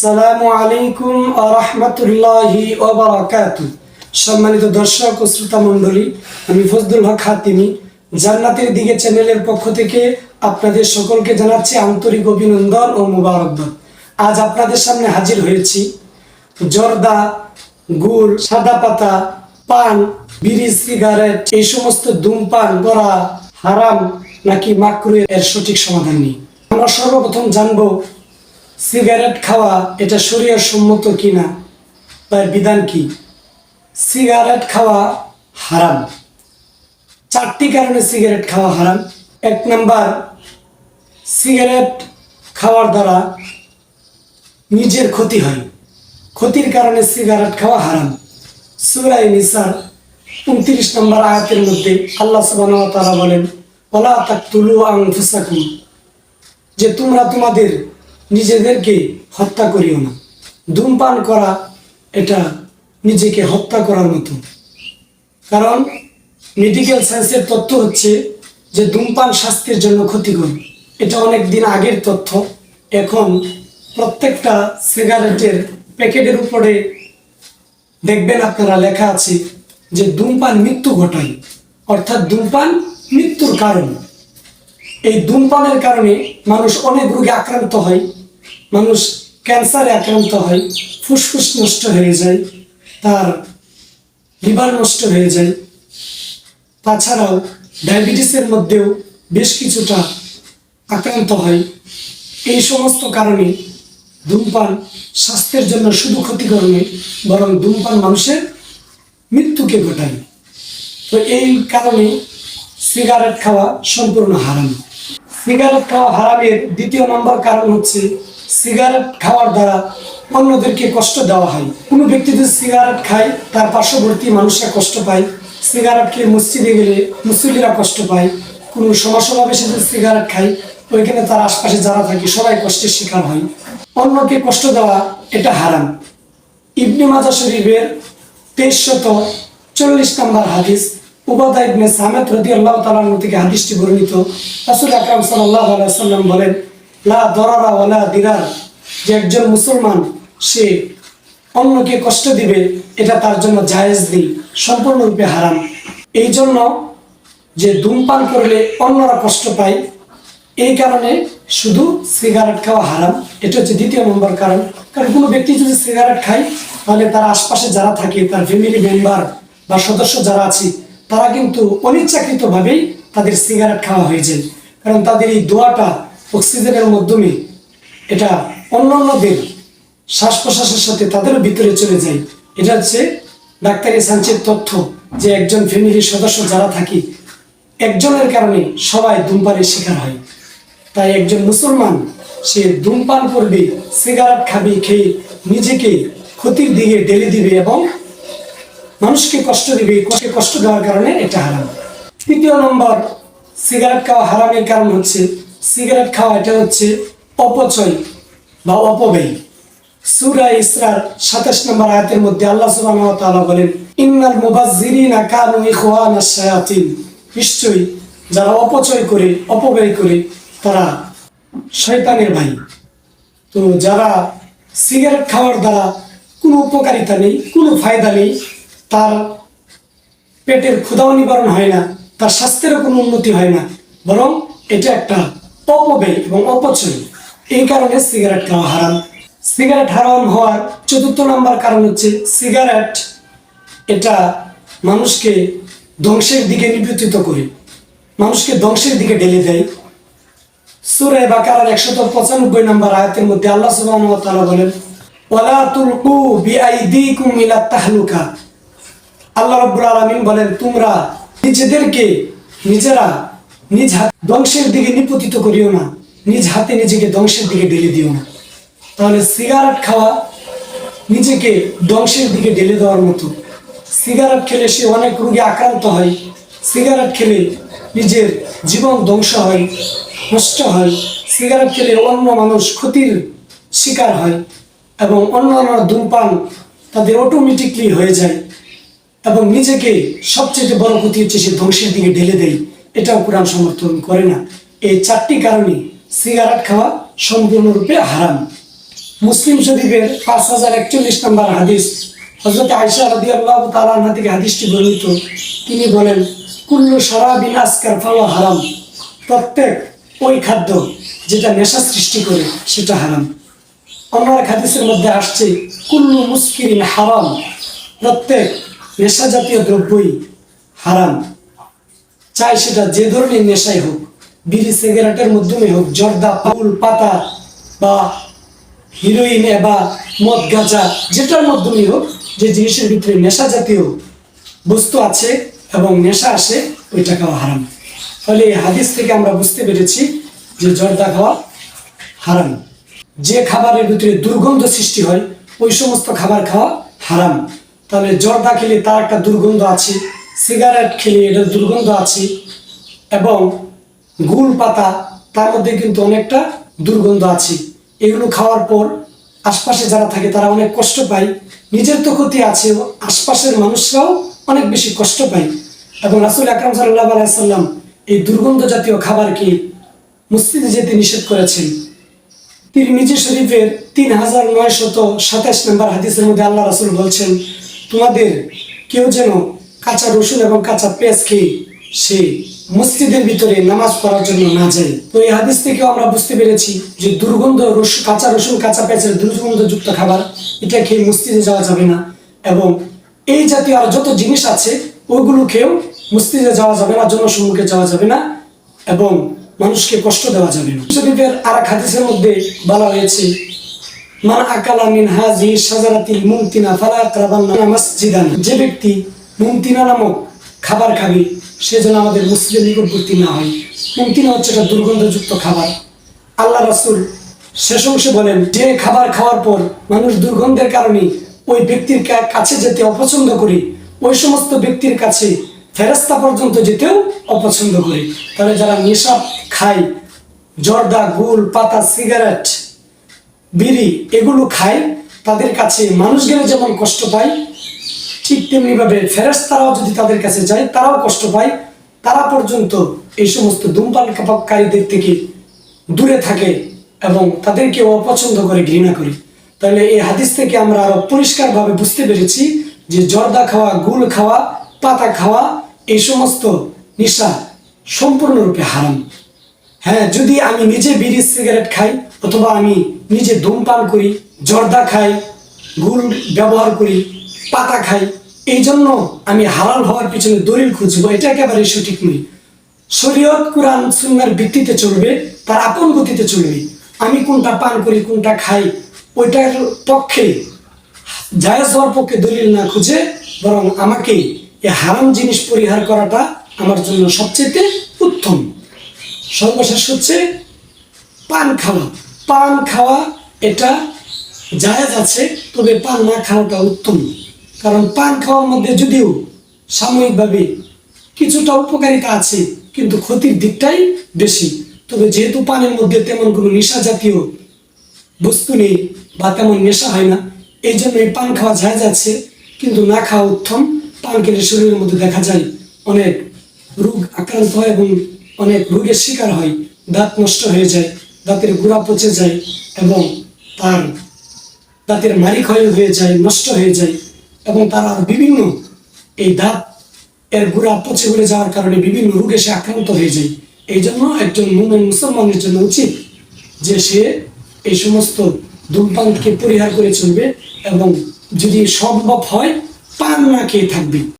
আসসালামু আলাইকুম আরহামতুল্লাহি ওবারাকাতু সম্মানিত দর্শক ও শ্রোতা মণ্ডলী, আমি ফজলুল হক হাতিমি জান্নাতের দিকে চ্যানেলের পক্ষ থেকে আপনাদের সকলকে জানাচ্ছি আন্তরিক অভিনন্দন ও মুবারকবাদ। আজ আপনাদের সামনে হাজির হয়েছি। জর্দা, গুড়, সাদা পাতা, পান, বিড়ি, সিগারেট, এই সমস্ত ধূমপান করা হারাম নাকি মাকরু এর সঠিক সমাধান নেই। আমরা সর্বপ্রথম জানব সিগারেট খাওয়া, এটা শরীর সম্মত কিনা, তার বিধান কি? সিগারেট খাওয়া হারাম। চারটি কারণে সিগারেট খাওয়া হারাম। এক নাম্বার, সিগারেট খাওয়ার দ্বারা নিজের ক্ষতি হয়। ক্ষতির কারণে সিগারেট খাওয়া হারাম। সুরাই নিসার উনত্রিশ নম্বর আয়াতের মধ্যে আল্লাহ ওয়া তাআলা বলেন ওলা তাকতুলু আনফুসাকুম। যে তোমরা তোমাদের নিজেদেরকে হত্যা করিও না। ধূমপান করা এটা নিজেকে হত্যা করার মতো। কারণ মেডিকেল সায়েন্সের তথ্য হচ্ছে যে ধূমপান স্বাস্থ্যের জন্য ক্ষতিকর। এটা অনেক দিন আগের তথ্য। এখন প্রত্যেকটা সিগারেটের প্যাকেটের উপরে দেখবেন আপনারা লেখা আছে যে ধূমপান মৃত্যু ঘটায়। অর্থাৎ ধূমপান মৃত্যুর কারণ। এই ধূমপানের কারণে মানুষ অনেক রোগে আক্রান্ত হয়। মানুষ ক্যান্সারে আক্রান্ত হয়, ফুসফুস নষ্ট হয়ে যায়, তার লিভার নষ্ট হয়ে যায়। তাছাড়াও ডায়াবেটিসের মধ্যেও বেশ কিছুটা আক্রান্ত হয়। এই সমস্ত কারণে ধূমপান স্বাস্থ্যের জন্য শুধু ক্ষতিকর নয়, বরং ধূমপান মানুষের মৃত্যুকে ঘটায়। তো এই কারণে সিগারেট খাওয়া সম্পূর্ণ হারাম। সিগারেট খাওয়া হারামের দ্বিতীয় নম্বর কারণ হচ্ছে সিগারেট খাওয়ার দ্বারা অন্যদেরকে কষ্ট দেওয়া হয়। কোনো ব্যক্তি যদি সিগারেট খায়, তার পার্শ্ববর্তী মানুষরা কষ্ট পায়। সিগারেট খেয়ে মসজিদে গেলে মুসল্লিরা কষ্ট পায়। কোনো সমাসমাবেশে যদি সিগারেট খায়, ওইখানে তার আশপাশে যারা থাকে, সবাই কষ্টের শিকার হয়। অন্যকে কষ্ট দেওয়া, এটা হারাম। ইবনে মাজা শরীফের তেইশ তেইশশত চল্লিশ নম্বর হাদিস, উবাদা ইবনে সামেদ রদি আল্লাহ তালার থেকে হাদিসটি বর্ণিত। রাসুল আকরাম সাল্লাহ আলাইসাল্লাম বলেন লা দরারা ওয়ালা দিরার। যে একজন মুসলমান, সে অন্যকে কষ্ট দিবে, এটা তার জন্য জায়েজ নেই সম্পূর্ণরূপে হারাম। এই জন্য যে ধূমপান করলে অন্যরা কষ্ট পায়, এই কারণে শুধু সিগারেট খাওয়া হারাম। এটা হচ্ছে দ্বিতীয় নম্বর কারণ। কারণ কোনো ব্যক্তি যদি সিগারেট খায়, তাহলে তার আশপাশে যারা থাকে, তার ফ্যামিলি মেম্বার বা সদস্য যারা আছে, তারা কিন্তু অনিচ্ছাকৃতভাবেই তাদের সিগারেট খাওয়া হয়ে যায়। কারণ তাদের এই দোয়াটা অক্সিজেনের মাধ্যমে এটা অন্য অন্যদের শ্বাস প্রশ্বাসের সাথে তাদেরও ভিতরে চলে যায়। এটা হচ্ছে ডাক্তারি সাঞ্চের তথ্য যে একজন ফ্যামিলির সদস্য যারা থাকি, একজনের কারণে সবাই ধূমপানের শিকার হয়। তাই একজন মুসলমান, সে ধূমপান করবে, সিগারেট খাবে, খেয়ে নিজেকে ক্ষতির দিকে ঢেলে দিবে এবং মানুষকে কষ্ট দিবে কষ্টে কষ্ট দেওয়ার কারণে এটা হারাম। তৃতীয় নম্বর, সিগারেট খাওয়া হারামের কারণ হচ্ছে সিগারেট খাওয়া এটা হচ্ছে অপচয় বা অপব্যয়। সুরা ইসরার সাতাশ নম্বর আয়াতের মধ্যে আল্লাহ সুবহানাহু ওয়া তাআলা বলেন, ইন্নাল মুবাজ্জিরিনা কানু ইখওয়ানাশ শায়াতিন। নিশ্চয়ই যারা অপচয় করে, অপব্যয় করে, তারা শয়তানের ভাই। তো যারা সিগারেট খাওয়ার দ্বারা কোনো উপকারিতা নেই, কোনো ফায়দা নেই, তার পেটের ক্ষুধাও নিবারণ হয় না, তার স্বাস্থ্যেরও কোনো উন্নতি হয় না, বরং এটা একটা অপব্যয় এবং অপচয়। এই কারণে সিগারেট খাওয়া হারাম। সিগারেট হারাম হওয়ার চতুর্থ নম্বর কারণ হচ্ছে সিগারেট এটা মানুষকে ধ্বংসের দিকে নিবৃত্তিত করে। মানুষকে ধ্বংসের দিকে ঢেলে দেয়। সুরে বাকারার একশত পঁচানব্বই নম্বর আয়াতের মধ্যে আল্লাহ সুবহানাহু ওয়া তাআলা বলেন, ওয়ালা তুলকু বিআইদিকুম ইলা তাহলুকা। আল্লাহ রাব্বুল আলামিন বলেন, তোমরা নিজেদেরকে, নিজেরা নিজ হাত ধ্বংসের দিকে নিপতিত করিও না। নিজ হাতে নিজেকে ধ্বংসের দিকে ঢেলে দিও না। তাহলে সিগারেট খাওয়া নিজেকে ধ্বংসের দিকে ঢেলে দেওয়ার মতো। সিগারেট খেলে সে অনেক রোগে আক্রান্ত হয়। সিগারেট খেলে নিজের জীবন ধ্বংস হয়, নষ্ট হয়। সিগারেট খেলে অন্য মানুষ ক্ষতির শিকার হয় এবং অন্য অন্য ধূমপান তাদের অটোমেটিকলি হয়ে যায় এবং নিজেকে সবচেয়ে বড় ক্ষতি হচ্ছে সে ধ্বংসের দিকে ঢেলে দেয়। এটাও কোরআন সমর্থন করে না। এই চারটি কারণে সিগারেট খাওয়া সম্পূর্ণরূপে হারাম। মুসলিম শরীফের পাঁচ হাজার একচল্লিশ নম্বর হাদিস হজরত আয়সা রাদি আল্লাহ তালা থেকে হাদিসটি বর্ণিত। তিনি বলেন, কুল্লু সারাবিন আসকার ফাওয়া হারাম। প্রত্যেক ওই খাদ্য যেটা নেশা সৃষ্টি করে, সেটা হারাম। অন্য এক হাদিসের মধ্যে আসছে, কুল্লু মুস্কিরিন হারাম। প্রত্যেক নেশা জাতীয় দ্রব্যই হারাম। চাই সেটা যে ধরনের নেশাই হোক, বিড়ি, সিগারেটের মাধ্যমে হোক, জর্দা পাউল পাতা বা হিরোইন বা মদ, গাঁজা, যেটার মাধ্যমে হোক, যে জিনিসের ভিতরে নেশা জাতীয় বস্তু আছে এবং নেশা আসে, ওইটা খাওয়া হারাম। ফলে এই হাদিস থেকে আমরা বুঝতে পেরেছি যে জর্দা খাওয়া হারাম। যে খাবারের ভিতরে দুর্গন্ধ সৃষ্টি হয়, ওই সমস্ত খাবার খাওয়া হারাম। তাহলে জর্দা খেলে তার একটা দুর্গন্ধ আছে সিগারেট খেলে এটা দুর্গন্ধ আছে এবং গুল পাতা, তার মধ্যে কিন্তু অনেকটা দুর্গন্ধ আছে। এগুলো খাওয়ার পর আশপাশে যারা থাকে তারা অনেক কষ্ট পায়। নিজের তো ক্ষতি আছে আশপাশের মানুষরাও অনেক বেশি কষ্ট পায়। এবং রাসুল আকরাম সাল্লাহ আলাইসাল্লাম এই দুর্গন্ধ জাতীয় খাবারকে মসজিদে যেতে নিষেধ করেছেন? তিনি নিজে শরীফের তিন হাজার নয় শত সাতাশ নম্বর হাদিসের মধ্যে আল্লাহ রাসুল বলছেন, তোমাদের কেউ যেন কাঁচা রসুন এবং কাঁচা পেঁয়াজ খেয়ে সে মসজিদের ভিতরে নামাজ পড়ার জন্য না যায়। তো এই হাদিস থেকেও আমরা বুঝতে পেরেছি যে দুর্গন্ধ রসুন, কাঁচা রসুন, কাঁচা পেঁয়াজের দুর্গন্ধযুক্ত খাবার, এটা খেয়ে মসজিদে যাওয়া যাবে না। এবং এই জাতীয় আর যত জিনিস আছে, ওগুলো খেয়েও মসজিদে যাওয়া যাবে না জনসম্মুখে যাওয়া যাবে না এবং মানুষকে কষ্ট দেওয়া যাবে না। শরীফের আর এক হাদিসের মধ্যে বলা হয়েছে, মান আকালা মিন হাজি সাজারাতিল মুমতিনা ফালা আকরাবান্না মাসজিদান। যে ব্যক্তি মুমতিনা নামক খাবার খাবে সে যেন আমাদের মসজিদের নিকটবর্তী না হয়। মুমতিনা হচ্ছে একটা দুর্গন্ধযুক্ত খাবার। আল্লাহ রাসূল শেষ অংশে বলেন, যে খাবার খাওয়ার পর মানুষ দুর্গন্ধের কারণে ওই ব্যক্তির কাছে যেতে অপছন্দ করে, ওই সমস্ত ব্যক্তির কাছে ফেরেস্তা পর্যন্ত যেতেও অপছন্দ করে। তাহলে যারা নেশা খায়, জর্দা, গুল, পাতা, সিগারেট, বিড়ি, এগুলো খায়, তাদের কাছে মানুষ গেলে যেমন কষ্ট পায় ঠিক তেমনিভাবে ফেরেস্তারাও যদি তাদের কাছে যায়, তারাও কষ্ট পায়। তারা পর্যন্ত এই সমস্ত ধূমপান কারীদের থেকে দূরে থাকে এবং তাদেরকে অপছন্দ করে, ঘৃণা করে। তাহলে এই হাদিস থেকে আমরা আরও পরিষ্কারভাবে বুঝতে পেরেছি যে জর্দা খাওয়া গুল খাওয়া, পাতা খাওয়া, এই সমস্ত নেশা সম্পূর্ণরূপে হারাম। হ্যাঁ যদি আমি নিজে বিড়ি, সিগারেট খাই অথবা আমি নিজে ধূমপান করি, জর্দা খাই গুল ব্যবহার করি, পাতা খাই এই জন্য আমি হালাল হওয়ার পিছনে দলিল খুঁজবো, এটা একেবারে সঠিক নয়। শরীয়ত, কোরআন, সুন্নার ভিত্তিতে চলবে, তার আপন গতিতে চলবে। আমি কোনটা পান করি, কোনটা খাই, ওইটার পক্ষে জায়েজ হওয়ার পক্ষে দলিল না খুঁজে, বরং আমাকে এই হারাম জিনিস পরিহার করাটা আমার জন্য সবচেয়ে উত্তম। সর্বশেষ হচ্ছে পান খাওয়া। পান খাওয়া, এটা জায়েজ আছে, তবে পান না খাওয়াটা উত্তম। কারণ পান খাওয়ার মধ্যে যদিও সাময়িকভাবে কিছুটা উপকারিতা আছে, কিন্তু ক্ষতির দিকটাই বেশি। তবে যেহেতু পানের মধ্যে তেমন কোনো নেশা জাতীয় বস্তু নেই বা তেমন নেশা হয় না, এই জন্য এই পান খাওয়া যায় যাচ্ছে, কিন্তু না খাওয়া উত্তম। পান খেলে শরীরের মধ্যে দেখা যায় অনেক রোগ আক্রান্ত হয় এবং অনেক রোগের শিকার হয়, দাঁত নষ্ট হয়ে যায়, দাঁতের গোড়া পচে যায় এবং তার দাঁতের মারি ক্ষয় হয়ে যায়, নষ্ট হয়ে যায়। এবং তারা বিভিন্ন এই দাঁত এর গুড়া পচে ঘুরে যাওয়ার কারণে বিভিন্ন রোগে সে আক্রান্ত হয়ে যায়। এই জন্য একজন মুমেন মুসলমানের জন্য উচিত যে সে এই সমস্ত ধূমপানকে পরিহার করে চলবে এবং যদি সম্ভব হয় পান না খেয়ে থাকবে।